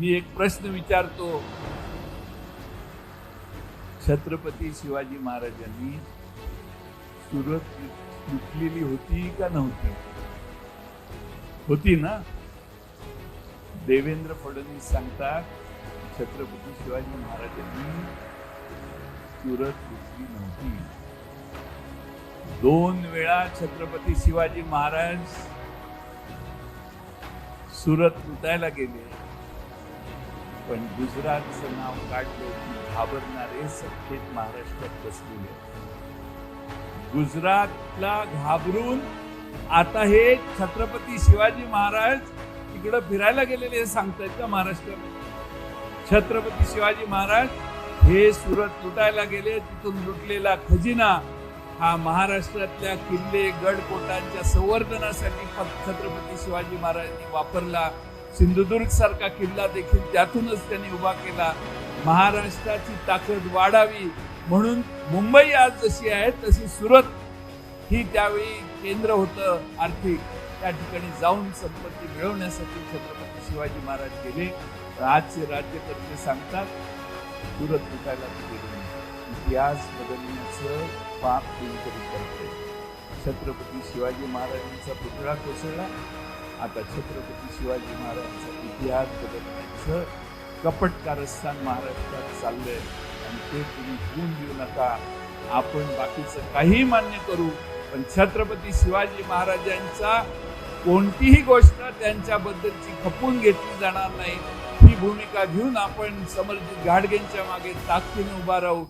मी एक प्रश्न विचारतो. छत्रपती शिवाजी महाराजांनी सुरत लुटलेली होती का नव्हती? होती ना? देवेंद्र फडणवीस सांगतात छत्रपती शिवाजी महाराजांनी सुरत लुटली नव्हती. दोन वेळा छत्रपती शिवाजी महाराज सुरत लुटायला गेले. पण गुजरातचं नाव काढलं की घाबरणारे सत्तेत महाराष्ट्रात बसलेले. गुजरातला घाबरून आता हे छत्रपती शिवाजी महाराज तिकडं फिरायला गेलेले हे सांगतायत का महाराष्ट्रात? छत्रपती शिवाजी महाराज हे सुरत लुटायला गेले तिथून लुटलेला खजिना हा महाराष्ट्रातल्या किल्ले गडकोटांच्या संवर्धनासाठी फक्त छत्रपती शिवाजी महाराजांनी वापरला. सिंधुदुर्ग सारखा किल्ला देखील त्यातूनच त्यांनी उभा केला. महाराष्ट्राची ताकद वाढावी म्हणून मुंबई आज जशी आहे तशी सुरत ही त्यावेळी केंद्र होतं आर्थिक. त्या ठिकाणी जाऊन संपत्ती मिळवण्यासाठी छत्रपती शिवाजी महाराज गेले. तर आजचे राज्यकर्ते सांगतात सुरत लुटायला गेले इतिहास बदलण्याचं पाप कोणीतरी करते छत्रपती शिवाजी महाराजांचा पुतळा कोसळला. आता छत्रपती शिवाजी महाराजांचा इतिहास बदलण्याचं कपट कारस्थान महाराष्ट्रात चाललंय. आणि ते तुम्ही घेऊन देऊ नका. आपण बाकीचं काही मान्य करू पण छत्रपती शिवाजी महाराजांचा कोणतीही गोष्ट त्यांच्याबद्दलची खपून घेतली जाणार नाही. ही भूमिका घेऊन आपण समर्जित गाडगेंच्या मागे ताकदीने उभा राहू.